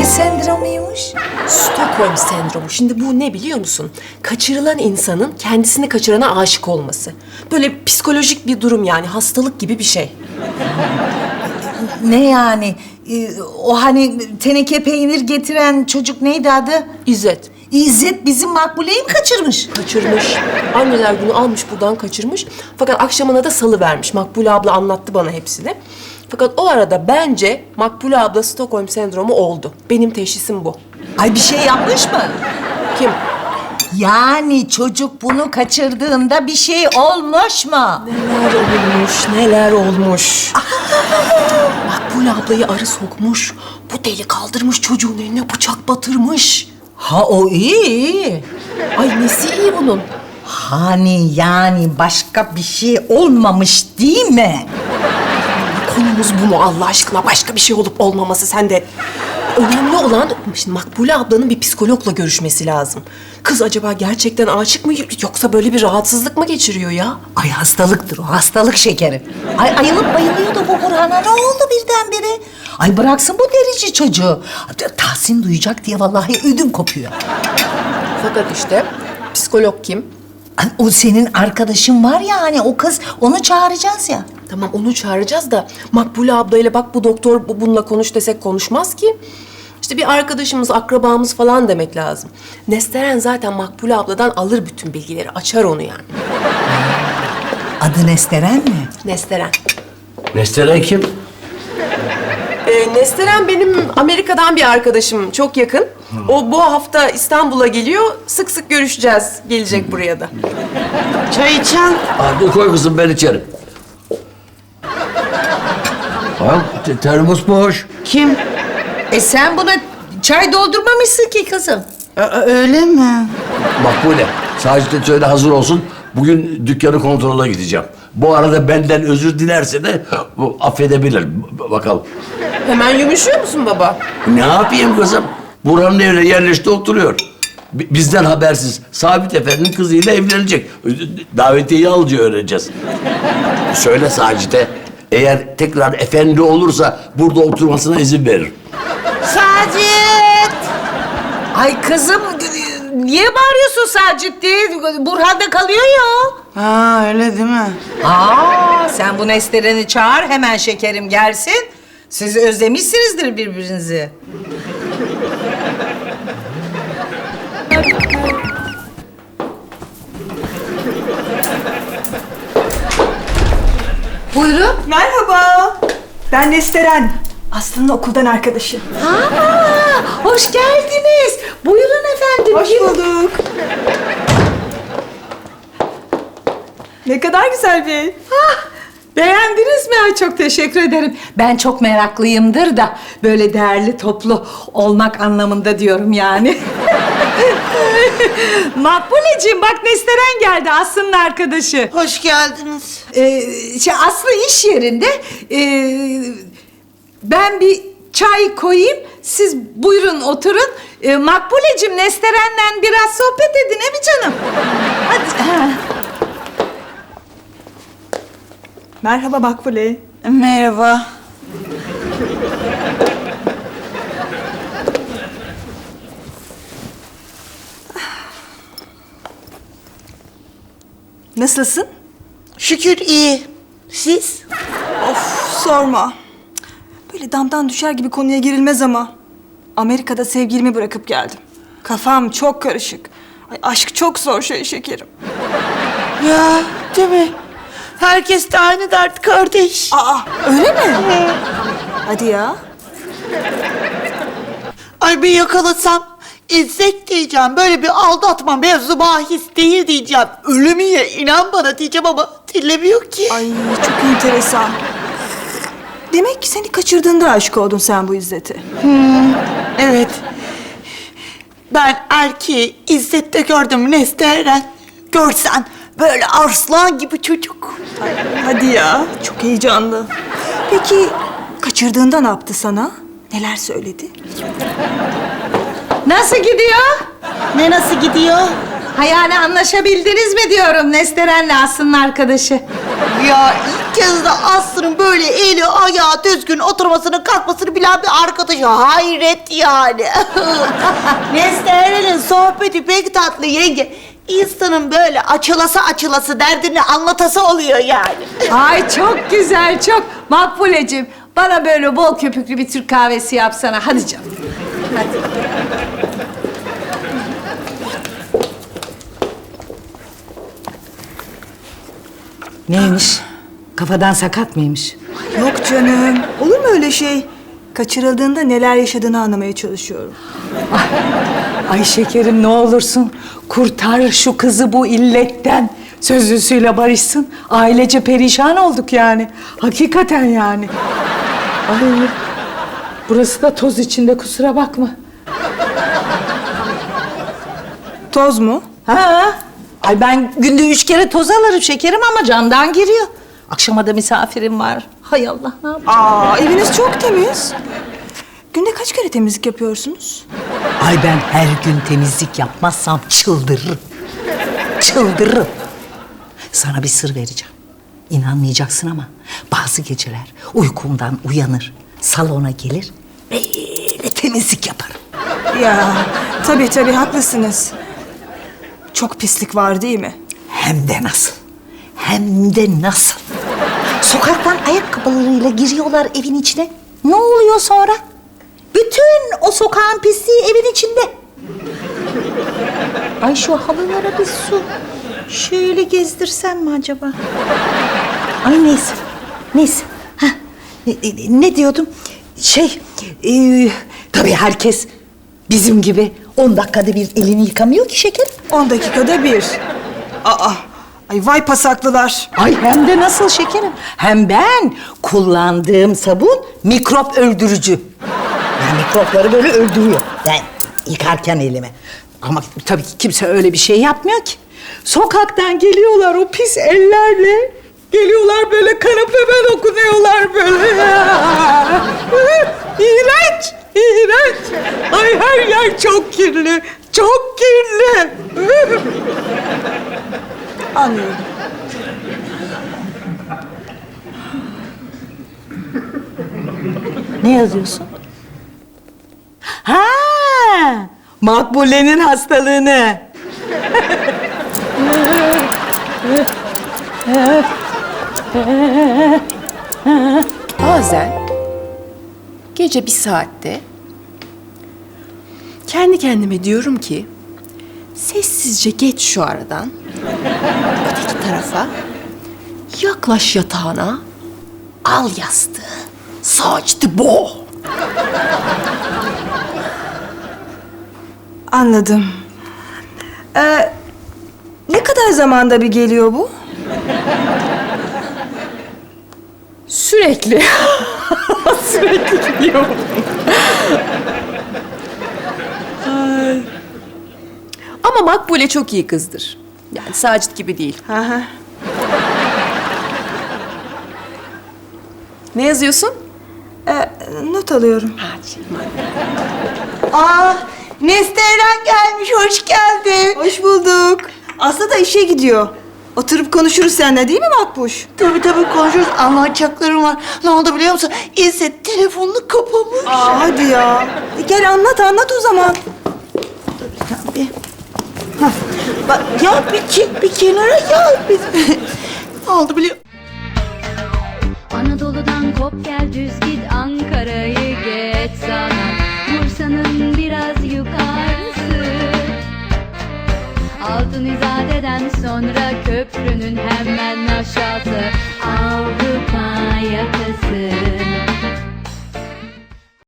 Ne sendromuymuş? Stockholm sendromu. Şimdi bu ne biliyor musun? Kaçırılan insanın kendisini kaçırana aşık olması. Böyle psikolojik bir durum yani hastalık gibi bir şey. Ne yani? Ee, o hani teneke peynir getiren çocuk neydi adı? İzzet İzzet bizim Makbule'yi mi kaçırmış? kaçırmış. Anneler günü almış buradan kaçırmış. Fakat akşamına da salı vermiş. Makbule abla anlattı bana hepsini. Fakat o arada bence Makbule abla Stockholm sendromu oldu. Benim teşhisim bu. Ay bir şey yapmış mı? Kim? Yani çocuk bunu kaçırdığında bir şey olmuş mu? Neler olmuş, neler olmuş. Makbule ablayı arı sokmuş. Bu deli kaldırmış çocuğun eline bıçak batırmış. Ha o iyi iyi. Ay nesi iyi bunun? Hani yani başka bir şey olmamış değil mi? Konumuz bu mu Allah aşkına? Başka bir şey olup olmaması sende. Önemli olan şimdi Makbule ablanın bir psikologla görüşmesi lazım. Kız acaba gerçekten aşık mı yoksa böyle bir rahatsızlık mı geçiriyor ya? Ay hastalıktır o, hastalık şekeri. Ay ayılıp bayılıyordu bu Burhan'a. Ne oldu birdenbire? Ay bıraksın bu derici çocuğu. Tahsin duyacak diye vallahi ödüm kopuyor. Fakat işte psikolog kim? Ay, o senin arkadaşın var ya hani o kız, onu çağıracağız ya. Tamam onu çağıracağız da Makbule ablayla bak bu doktor bu bununla konuş desek konuşmaz ki. İşte bir arkadaşımız, akrabamız falan demek lazım. Nesteren zaten Makbule abladan alır bütün bilgileri, açar onu yani. Adı Nesteren mi? Nesteren. Nesteren kim? Ee, Nesteren benim Amerika'dan bir arkadaşım, çok yakın. O bu hafta İstanbul'a geliyor, sık sık görüşeceğiz, gelecek buraya da. Çay içen. Hadi koy kızım ben içerim. Bak te- termos boş. Kim? E sen buna çay doldurmamışsın ki kızım. Ö- öyle mi? Makbule, Sacit'e söyle hazır olsun. Bugün dükkanı kontrola gideceğim. Bu arada benden özür dilerse de bu affedebilir. B- bakalım. Hemen yumuşuyor musun baba? Ne yapayım kızım? Burhan'ın evine yerleşti oturuyor. Bi- Bizden habersiz Sabit Efendi'nin kızıyla evlenecek. Davetiyeyi alınca öğreneceğiz. Söyle Sacit'e eğer tekrar efendi olursa burada oturmasına izin veririm. Sacit! Ay kızım niye bağırıyorsun Sacit diye? Burhan'da kalıyor ya. Ha öyle değil mi? Aa sen bu Nesteren'i çağır hemen şekerim gelsin. Siz özlemişsinizdir birbirinizi. Buyurun. Merhaba. Ben Nesteren. Aslı'nın okuldan arkadaşı. Aa, hoş geldiniz. Buyurun efendim. Hoş bulduk. Ne kadar güzel bir ev. Beğendiniz mi? Ay çok teşekkür ederim. Ben çok meraklıyımdır da böyle değerli toplu olmak anlamında diyorum yani. Makbuleciğim bak Nesteren geldi Aslı'nın arkadaşı. Hoş geldiniz. Ee, şey, Aslı iş yerinde. Ee, ben bir çay koyayım. Siz buyurun oturun. Ee, Makbuleciğim Nesteren'le biraz sohbet edin he mi canım? Hadi. ha. Merhaba Makbule. Merhaba. Nasılsın? Şükür iyi. Siz? Of sorma. Böyle damdan düşer gibi konuya girilmez ama. Amerika'da sevgilimi bırakıp geldim. Kafam çok karışık. Ay, aşk çok zor şey şekerim. Ya değil mi? Herkes de aynı dert kardeş. Aa öyle mi? Hadi ya. Ay bir yakalasam İzzet diyeceğim. Böyle bir aldatma mevzu bahis değil diyeceğim. Ölümü ye inan bana diyeceğim ama dinlemiyor ki. Ay çok enteresan. Demek ki seni kaçırdığında aşık oldun sen bu İzzet'e. Evet. Ben erkeği İzzet'te gördüm Nesteren. Görsen böyle arslan gibi çocuk. Hadi ya. Çok heyecanlı. Peki kaçırdığında ne yaptı sana? Neler söyledi? Nasıl gidiyor? Ne nasıl gidiyor? Ha yani anlaşabildiniz mi diyorum Nesteren'le Aslı'nın arkadaşı. Ya ilk kez de Aslı'nın böyle eli ayağı düzgün oturmasını kalkmasını bilen bir arkadaşı. Hayret yani. Nesteren'in sohbeti pek tatlı yenge. İnsanın böyle açılası açılası derdini anlatası oluyor yani. Ay çok güzel çok. Makbulecim bana böyle bol köpüklü bir Türk kahvesi yapsana. Hadi canım. Hadi. Neymiş? Kafadan sakat mıymış? Yok canım. Olur mu öyle şey? Kaçırıldığında neler yaşadığını anlamaya çalışıyorum. Ay şekerim ne olursun kurtar şu kızı bu illetten. Sözlüsüyle barışsın. Ailece perişan olduk yani. Hakikaten yani. Ay burası da toz içinde kusura bakma. Toz mu? Ha? Ay ben günde üç kere toz alırım şekerim ama camdan giriyor. Akşama da misafirim var. Hay Allah ne yapayım? Aa, eviniz çok temiz. Günde kaç kere temizlik yapıyorsunuz? Ay ben her gün temizlik yapmazsam çıldırırım. Çıldırırım. Sana bir sır vereceğim. İnanmayacaksın ama bazı geceler uykumdan uyanır, salona gelir, böyle temizlik yaparım. Ya tabii tabii haklısınız. Çok pislik var değil mi? Hem de nasıl, hem de nasıl. Sokaktan ayakkabılarıyla giriyorlar evin içine. Ne oluyor sonra? Bütün o sokağın pisliği evin içinde. Ay şu halılara bir su. Şöyle gezdirsem mi acaba? Ay neyse. Neyse. Heh. Ne, ne- ne diyordum? Şey, e, tabii herkes bizim gibi 10 dakikada bir elini yıkamıyor ki şekerim. 10 dakikada bir. Aa, ay vay pasaklılar. Ay hem de nasıl şekerim. Hem ben kullandığım sabun mikrop öldürücü. Yani mikropları böyle öldürüyor. Ben yıkarken elimi. Ama tabii ki kimse öyle bir şey yapmıyor ki. Sokaktan geliyorlar o pis ellerle. Geliyorlar böyle kanepeme dokunuyorlar böyle. Ay her yer çok kirli, çok kirli. Anlıyorum. Ne yazıyorsun? Ha, Makbule'nin hastalığını. Bazen gece bir saatte kendi kendime diyorum ki sessizce geç şu aradan öteki tarafa yaklaş yatağına al yastığı saçtı bo. Anladım. Ee, ne kadar zamanda bir geliyor bu? Sürekli. Sürekli gidiyor. Ay. Ama Makbule çok iyi kızdır. Yani Sacit gibi değil. Aha. Ne yazıyorsun? Ee, not alıyorum. Aa, Nesteren gelmiş, hoş geldin. Hoş bulduk. Aslı da işe gidiyor. Oturup konuşuruz seninle değil mi Makbuş? Tabii tabii konuşuruz, anlatacaklarım var. Ne oldu biliyor musun? İzzet telefonunu kapamış. Aa, hadi ya. E, gel anlat anlat o zaman. Bak ya bir, ke- bir kenara ya. Ne oldu biliyor Anadolu'dan kop gel düz git Ankara'yı geç sana. Bursa'nın biraz yukarısı. Altın İzade'den sonra köprünün hemen aşağısı. Avrupa